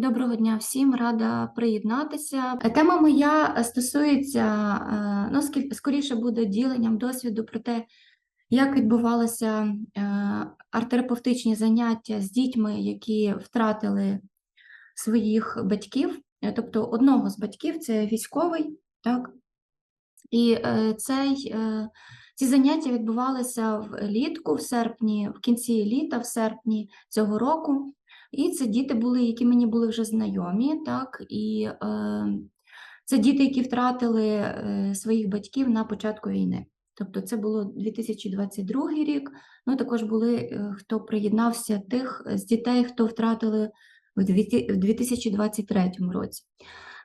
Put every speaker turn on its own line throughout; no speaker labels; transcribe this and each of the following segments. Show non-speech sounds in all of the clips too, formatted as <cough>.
Доброго дня всім, рада приєднатися. Тема моя стосується, е, ну, скоріше буде діленням досвіду про те, як відбувалися е, арт-терапевтичні заняття з дітьми, які втратили своїх батьків, Е, тобто одного з батьків це військовий, так? І цей, ці заняття відбувалися влітку, в серпні, в кінці літа, в серпні цього року. І це діти були, які мені були вже знайомі, так, і е, це діти, які втратили е, своїх батьків на початку війни. Тобто це було 2022 рік. Ну також були е, хто приєднався тих з дітей, хто втратили в 2023 році.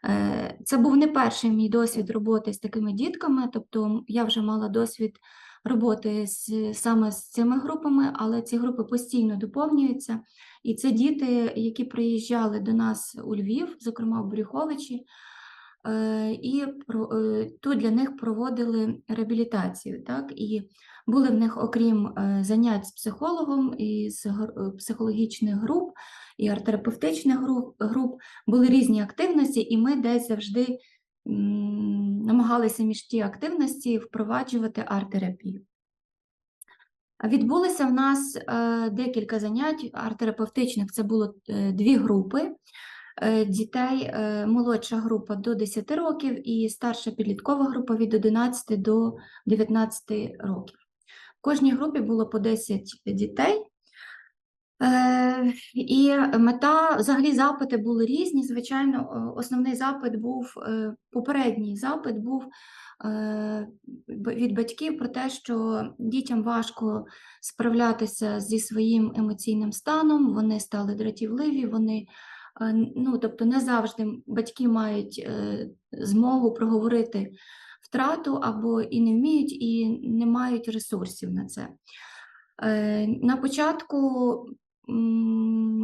Е, Це був не перший мій досвід роботи з такими дітками, тобто я вже мала досвід роботи з, саме з цими групами, але ці групи постійно доповнюються. І це діти, які приїжджали до нас у Львів, зокрема в Брюховичі, е, і е, тут для них проводили реабілітацію. Так? І були в них, окрім е, занять з психологом і з психологічних груп і арт-терапевтичних груп, були різні активності, і ми десь завжди намагалися між ті активності впроваджувати арт-терапію. Відбулося в нас е, декілька занять арт-терапевтичних. Це було е, дві групи е, дітей. Молодша група до 10 років і старша підліткова група від 11 до 19 років. В кожній групі було по 10 дітей. Е, І мета, взагалі, запити були різні. Звичайно, основний запит був е, попередній запит був е, від батьків про те, що дітям важко справлятися зі своїм емоційним станом, вони стали дратівливі, вони е, ну, тобто не завжди батьки мають е, змогу проговорити втрату або і не вміють, і не мають ресурсів на це. Е, На початку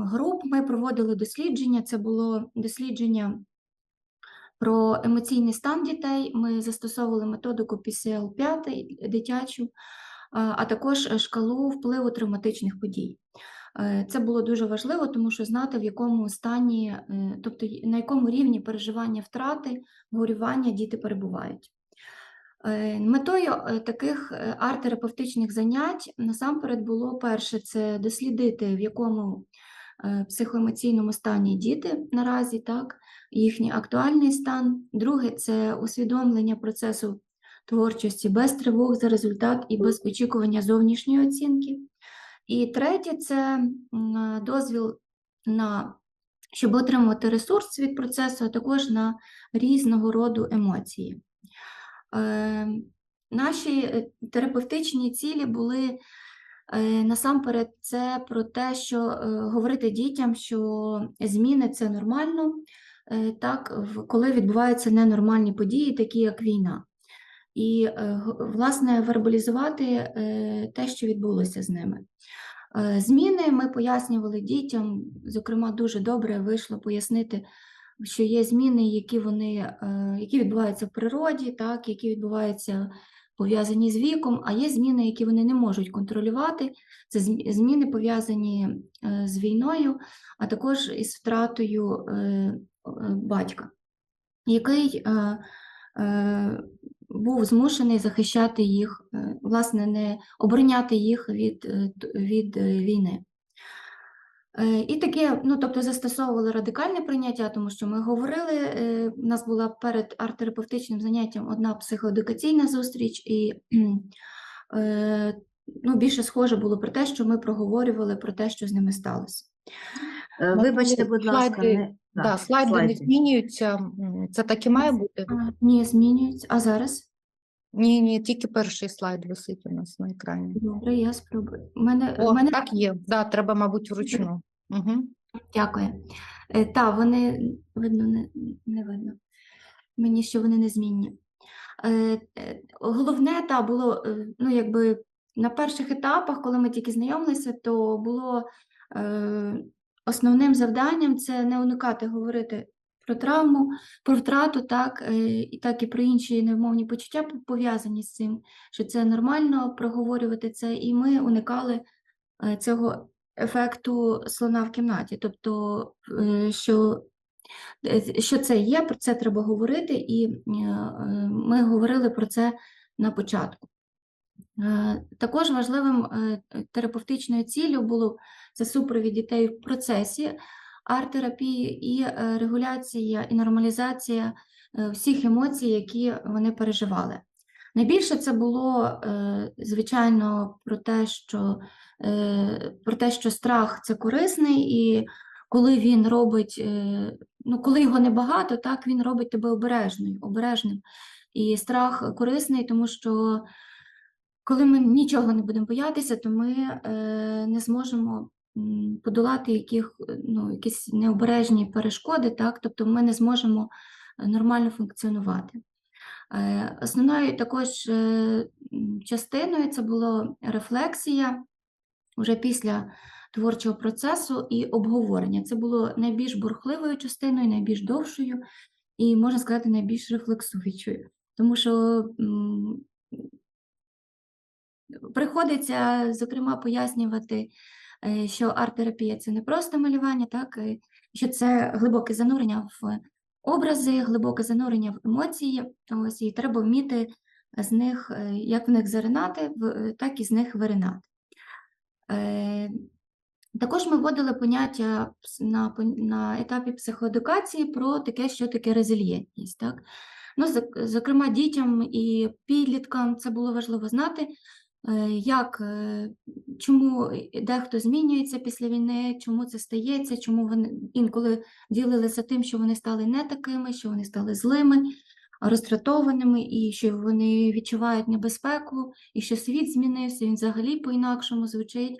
груп ми проводили дослідження. Це було дослідження про емоційний стан дітей. Ми застосовували методику PCL-5 дитячу, а а також шкалу впливу травматичних подій. Е, Це було дуже важливо, тому що знати, в якому стані, е, тобто на якому рівні переживання втрати, горювання діти перебувають. Е, Метою е, таких е, арт-терапевтичних занять насамперед було перше це дослідити, в якому психоемоційному стані діти наразі, так, їхній актуальний стан. Друге це усвідомлення процесу творчості без тривог за результат і без очікування зовнішньої оцінки. І третє це дозвіл на щоб отримати ресурс від процесу, а також на різного роду емоції. Е, Наші е, терапевтичні цілі були е, насамперед це про те, що е, говорити дітям, що зміни це нормально, так, коли відбуваються ненормальні події, такі як війна. І, власне, вербалізувати те, що відбулося з ними. Зміни ми пояснювали дітям, зокрема, дуже добре вийшло пояснити, що є зміни, які вони, е, які відбуваються в природі, так, які відбуваються пов'язані з віком, а є зміни, які вони не можуть контролювати. Це зміни пов'язані е, з війною, а також із втратою е, батька, який був змушений захищати їх, власне, не обороняти їх від, від війни. Е, І таке, ну тобто застосовували радикальне прийняття, тому що ми говорили, е, у нас була перед арт-терапевтичним заняттям одна психоедукаційна зустріч, і <clears throat> е, ну, більше схоже було про те, що ми проговорювали про те, що з ними сталося.
Вибачте, будь ласка,
слайди-
не...
Да,
да,
слайди не змінюються. Це так і має бути.
А, ні, змінюється. А зараз?
Ні, ні, тільки перший слайд висить у нас на екрані.
Добре, я спробую. Мене,
О,
мене
так є. Да, треба, мабуть, вручну. Угу.
Дякую. Е, Та, вони видно, не, не видно. Мені що вони незмінні. Е, е, Головне, та було, е, ну, якби на перших етапах, коли ми тільки знайомилися, то було е, основним завданням це не уникати говорити про травму, про втрату, так, е, і так і про інші невмовні почуття пов'язані з цим, що це нормально проговорювати це, і ми уникали е, цього ефекту слона в кімнаті. Тобто, е, що, що це є, про це треба говорити, і ми говорили про це на початку. Також важливим терапевтичною ціллю було це супровід дітей в процесі арт-терапії і е, регуляція і нормалізація е, всіх емоцій, які вони переживали. Найбільше це було, е, звичайно, про те, що, про те, що страх це корисний, і коли він робить, ну, коли його небагато, так він робить тебе обережною, обережним. І страх корисний, тому що коли ми нічого не будемо боятися, то ми не зможемо подолати яких, е, ну, якісь необережні перешкоди, так? тобто ми не зможемо е, нормально функціонувати. Е, Основною також частиною це була рефлексія вже після творчого процесу і обговорення. Це було найбільш бурхливою частиною, найбільш довшою і, можна сказати, найбільш рефлексуючою. Тому що приходиться, зокрема, пояснювати, що арт-терапія це не просто малювання, так, е, що це глибоке занурення в образи, глибоке занурення в емоції. Ось, і треба вміти з них, е, як в них заринати, е, так і з них виринати. Е, Також ми вводили поняття на, на етапі психоедукації про таке, що таке резильєнтність. Так? Ну, зокрема, дітям і підліткам це було важливо знати, е, як, е, чому дехто змінюється після війни, чому це стається, чому вони інколи ділилися тим, що вони стали не такими, що вони стали злими, розтратованими, і що вони відчувають небезпеку, і що світ змінився, він взагалі по-інакшому звучить,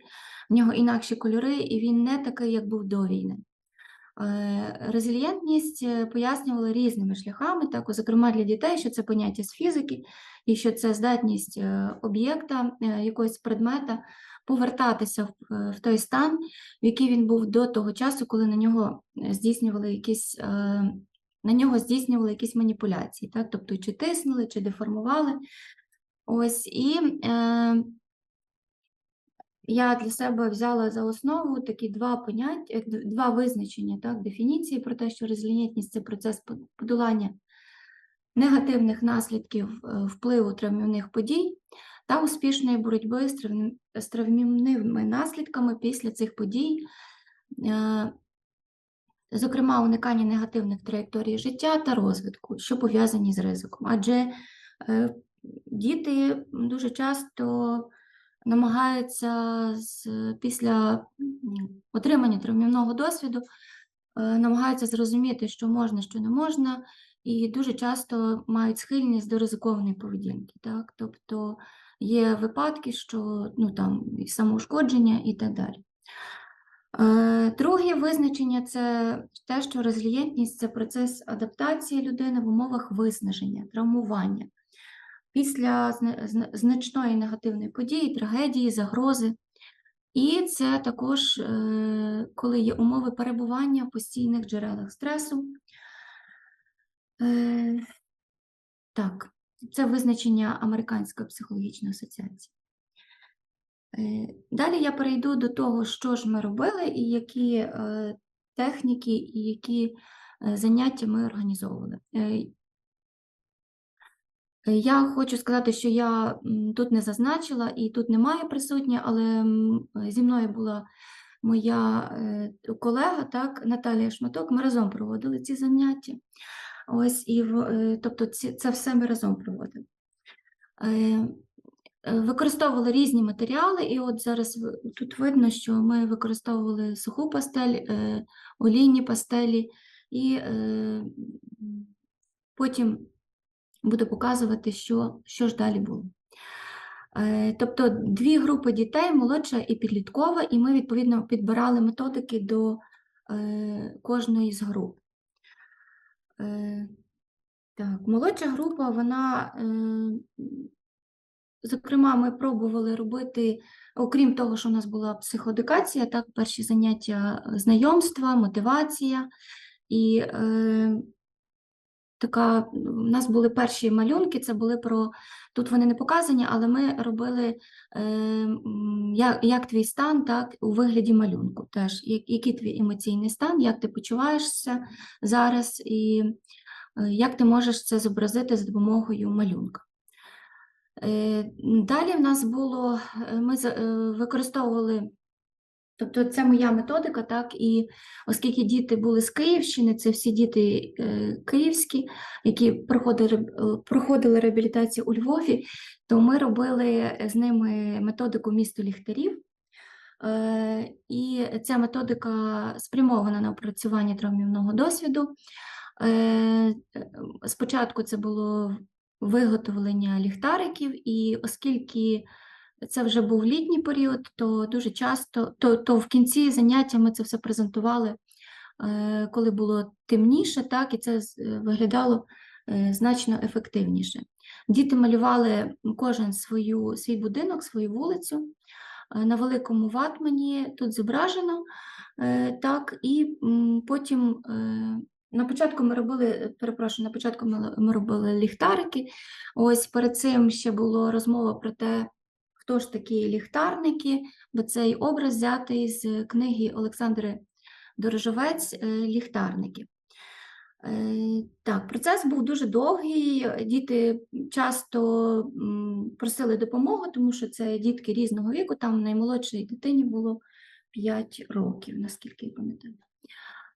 в нього інакші кольори, і він не такий, як був до війни. Е, Резильєнтність е, пояснювали різними шляхами, так, зокрема для дітей, що це поняття з фізики, і що це здатність е, об'єкта, якогось предмета повертатися в, той стан, в який він був до того часу, коли на нього здійснювали якісь, на нього здійснювали якісь маніпуляції, так, тобто чи тиснули, чи деформували. Ось, і я для себе взяла за основу такі два поняття, е, два визначення, так, дефініції про те, що резильєнтність це процес подолання негативних наслідків е, впливу травмівних подій та успішної боротьби з травмівними наслідками після цих подій, е, зокрема, уникання негативних траєкторій життя та розвитку, що пов'язані з ризиком. Адже діти дуже часто намагаються з, після отримання травмівного досвіду, е, намагаються зрозуміти, що можна, що не можна, і дуже часто мають схильність до ризикованої поведінки. Так? Тобто є випадки, що ну, там, і самоушкодження і так далі. Е, Друге визначення це те, що резилієнтність це процес адаптації людини в умовах виснаження, травмування після зна- зна- значної негативної події, трагедії, загрози. І це також, е, коли є умови перебування в постійних джерелах стресу. Е, Так, це визначення Американської психологічної асоціації. Е, Далі я перейду до того, що ж ми робили, і які техніки, і які заняття ми організовували. Е, Е, Я хочу сказати, що я тут не зазначила і тут немає присутня, але зі мною була моя е, колега, так, Наталія Шматок. Ми разом проводили ці заняття. Ось і е, тобто це все ми разом проводили. Е, е, Використовували різні матеріали, і от зараз тут видно, що ми використовували суху пастель, е, олійні пастелі, і е, потім буду показувати, що, що ж далі було. Е, Тобто дві групи дітей, молодша і підліткова, і ми відповідно підбирали методики до е, кожної з груп. Е, Так, молодша група, вона, зокрема, ми пробували робити, окрім того, що у нас була психодикація, так, перші заняття знайомства, мотивація. І така, у нас були перші малюнки, це були про, тут вони не показані, але ми робили е, як, як твій стан, так, у вигляді малюнку. Теж, який твій емоційний стан, як ти почуваєшся зараз, і е, як ти можеш це зобразити за допомогою малюнка. Е, Далі в нас було, е, ми використовували, тобто це моя методика, так, і оскільки діти були з Київщини, це всі діти е, київські, які проходили, е, проходили реабілітацію у Львові, то ми робили з ними методику місто ліхтарів. Е, І ця методика спрямована на опрацювання травмівного досвіду. Спочатку це було виготовлення ліхтариків, і оскільки це вже був літній період, то дуже часто, то, то в кінці заняття ми це все презентували, е, коли було темніше, так, і це е, виглядало е, значно ефективніше. Діти малювали кожен свою, свій будинок, свою вулицю. На великому ватмані тут зображено, так, і потім на початку ми робили, перепрошую, на початку ми робили ліхтарики. Ось перед цим ще була розмова про те, хто ж такі ліхтарники, бо цей образ взятий з книги Олександри Дорожовець е, Ліхтарники. Е, Так, процес був дуже довгий. Діти часто просили допомогу, тому що це дітки різного віку. Там наймолодшій дитині було 5 років, наскільки я пам'ятаю.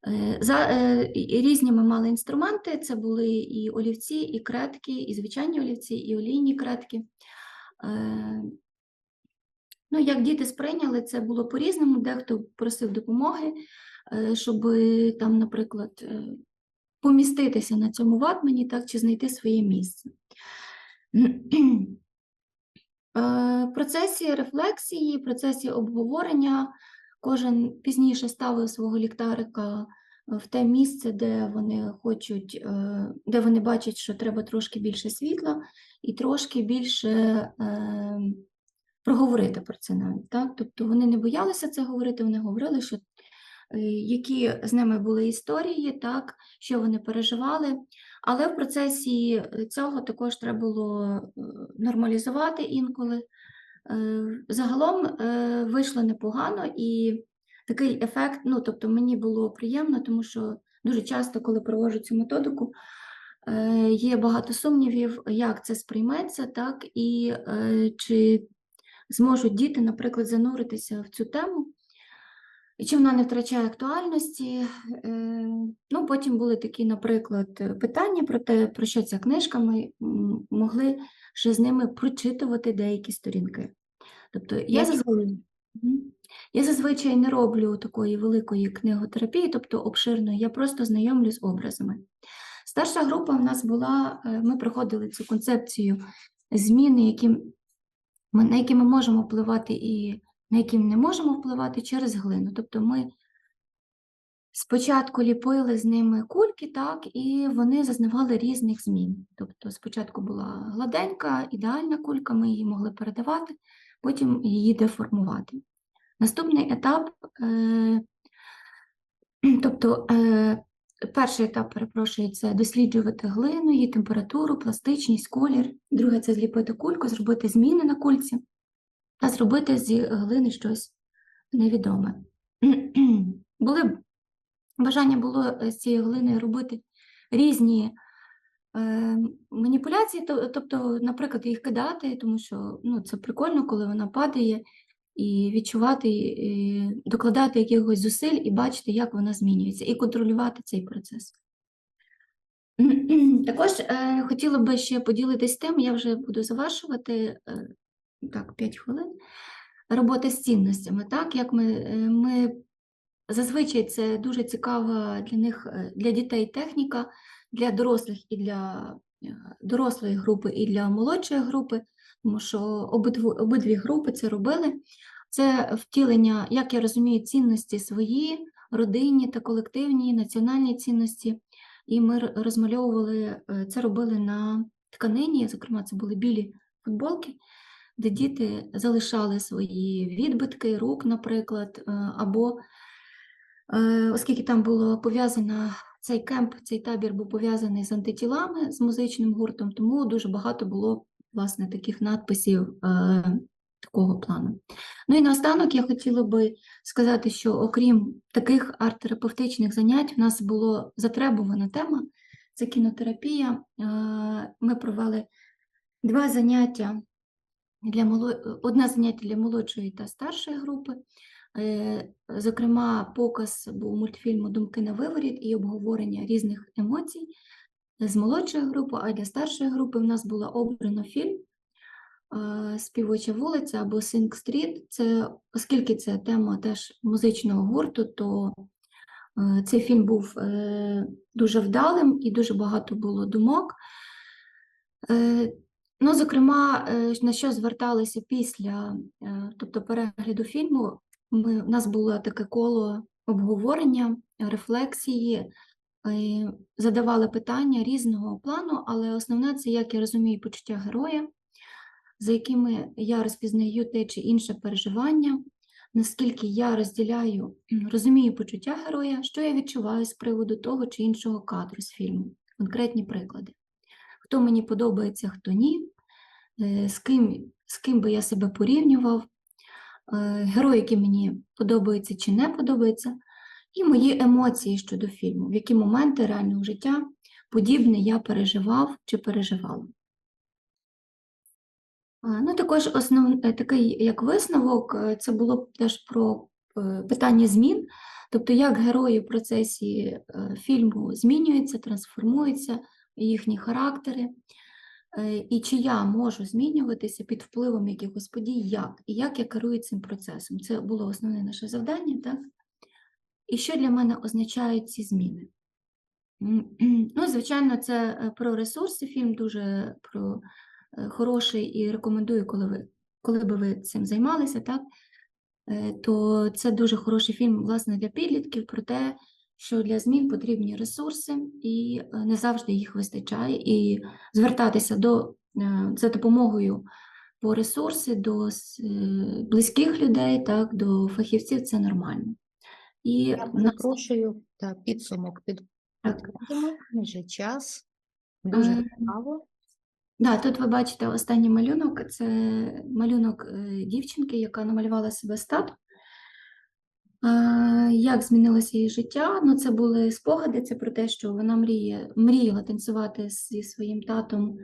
Е, За, різні ми мали інструменти. Це були і олівці, і кретки, і звичайні олівці, і олійні кретки. Ну, як діти сприйняли, це було по-різному. Дехто просив допомоги, е, щоб там, наприклад, е, поміститися на цьому ватмані, так, чи знайти своє місце. Е, В процесі рефлексії, в процесі обговорення кожен пізніше ставив свого ліхтарика в те місце, де вони хочуть, де вони бачать, що треба трошки більше світла і трошки більше проговорити про це навіть. Так? Тобто вони не боялися це говорити, вони говорили, що е, які з ними були історії, так, що вони переживали. Але в процесі цього також треба було е, нормалізувати інколи. Е, Загалом вийшло непогано і такий ефект, ну тобто мені було приємно, тому що дуже часто, коли проводжу цю методику, є багато сумнівів, як це сприйметься, так, і чи зможуть діти, наприклад, зануритися в цю тему. І чи вона не втрачає актуальності? Е, Ну, потім були такі, наприклад, питання про те, про що ця книжка, ми могли ще з ними прочитувати деякі сторінки. Тобто я зазвичай, я зазвичай не роблю такої великої книготерапії, тобто обширної, я просто знайомлю з образами. Старша група в нас була, е, ми проходили цю концепцію зміни, які ми, на які ми можемо впливати і на які не можемо впливати через глину. Тобто ми спочатку ліпили з ними кульки, так, і вони зазнавали різних змін. Тобто спочатку була гладенька, ідеальна кулька, ми її могли передавати, потім її деформувати. Наступний етап, е, <clears throat> тобто е, перший етап, перепрошую, це досліджувати глину, її температуру, пластичність, колір. Друге це зліпити кульку, зробити зміни на кульці та зробити з глини щось невідоме. <clears throat> Були бажання було е, з цієї глини робити різні е, маніпуляції, тобто, наприклад, їх кидати, тому що ну, це прикольно, коли вона падає, і відчувати, і докладати якихось зусиль і бачити, як вона змінюється, і контролювати цей процес. <clears throat> Також е, хотіла би ще поділитись тим, я вже буду завершувати е, так, 5 хвилин. Робота з цінностями, так, як ми, е, ми зазвичай це дуже цікава для них, е, для дітей техніка, для дорослих і для е, дорослої групи, і для молодшої групи, тому що обидві, обидві групи це робили. Це втілення, як я розумію, цінності свої, родинні та колективні, національні цінності. І ми розмальовували, е, це робили на тканині, зокрема, це були білі футболки, де діти залишали свої відбитки рук, наприклад, е, або е, оскільки там було пов'язана цей кемп, цей табір був пов'язаний з антитілами, з музичним гуртом, тому дуже багато було власне таких надписів е, такого плану. Ну і наостанок я хотіла би сказати, що окрім таких арт-терапевтичних занять, в нас було затребувана тема це кінотерапія. Е, Ми провели два заняття для моло... одне заняття для молодшої та старшої групи. Е, Зокрема, показ був мультфільму Думки на виворіт і обговорення різних емоцій з молодшої групи, а для старшої групи в нас було обрано фільм е, Співоча вулиця або Sing Street. Це, оскільки це тема теж музичного гурту, то е, цей фільм був е, дуже вдалим і дуже багато було думок. Ну, зокрема, на що зверталися після тобто перегляду фільму, ми, у нас було таке коло обговорення, рефлексії, задавали питання різного плану, але основне це, як я розумію, почуття героя, за якими я розпізнаю те чи інше переживання, наскільки я розділяю, розумію почуття героя, що я відчуваю з приводу того чи іншого кадру з фільму, конкретні приклади. Хто мені подобається, хто ні, е, з ким, з ким би я себе порівнював, е, герой, який мені подобається чи не подобається, і мої емоції щодо фільму, в які моменти реального життя подібне я переживав чи переживала. Ну, також основ, е, такий як висновок, е, це було теж про е, питання змін, тобто як герої в процесі фільму змінюються, трансформуються, їхні характери, і чи я можу змінюватися під впливом якихось подій, як, і як я керую цим процесом. Це було основне наше завдання, так? І що для мене означають ці зміни? Ну, звичайно, це е, про ресурси. Фільм дуже про е, хороший і рекомендую, коли ви коли би ви цим займалися, так? Е, То це дуже хороший фільм, власне, для підлітків про те, що для змін потрібні ресурси, і е, не завжди їх вистачає. І звертатися до е, за допомогою по ресурси до е, близьких людей, так, до фахівців це нормально. І
Я
нас-
перепрошую, підсумок під вже час. Дуже
Е,
цікаво.
Да, тут ви бачите останній малюнок. Це малюнок е, дівчинки, яка намалювала себе стату. Е, Як змінилося її життя? Ну, це були спогади, це про те, що вона мріє, мріяла танцювати зі своїм татом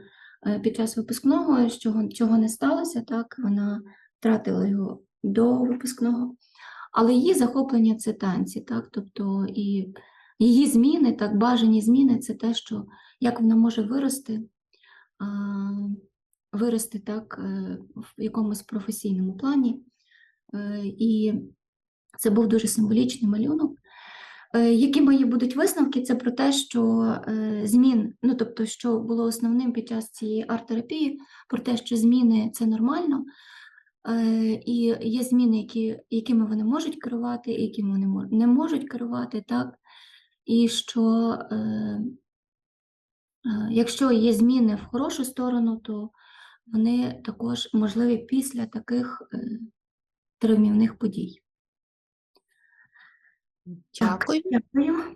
е, під час випускного, чого, чого не сталося, так, вона втратила його до випускного. Але її захоплення це танці, так, тобто і її зміни, так, бажані зміни це те, що як вона може вирости вирости так е, в якомусь професійному плані. Е, І це був дуже символічний малюнок. Е, Які мої будуть висновки? Це про те, що змін, ну тобто, що було основним під час цієї арт-терапії, про те, що зміни це нормально, і є зміни, які, якими вони можуть керувати, і якими вони не можуть керувати, так? І що е, Е, Якщо є зміни в хорошу сторону, то вони також можливі після таких е, травмівних подій. Так,
Дякую.
Дякую.